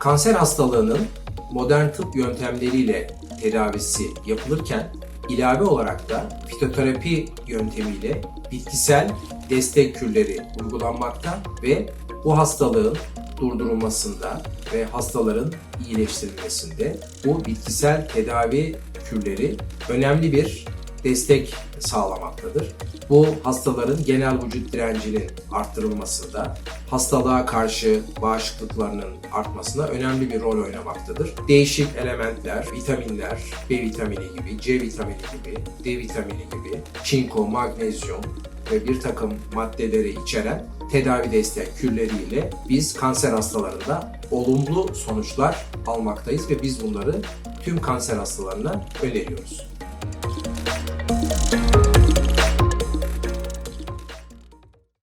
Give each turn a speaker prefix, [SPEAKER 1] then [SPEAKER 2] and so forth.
[SPEAKER 1] Kanser hastalığının modern tıp yöntemleriyle tedavisi yapılırken ilave olarak da fitoterapi yöntemiyle bitkisel destek kürleri uygulanmakta ve bu hastalığın durdurulmasında ve hastaların iyileştirilmesinde bu bitkisel tedavi kürleri önemli bir destek sağlamaktadır. Bu hastaların genel vücut direncinin arttırılmasında, hastalığa karşı bağışıklıklarının artmasına önemli bir rol oynamaktadır. Değişik elementler, vitaminler, B vitamini gibi, C vitamini gibi, D vitamini gibi, çinko, magnezyum ve bir takım maddeleri içeren tedavi destek kürleriyle biz kanser hastalarında olumlu sonuçlar almaktayız ve biz bunları tüm kanser hastalarına öneriyoruz.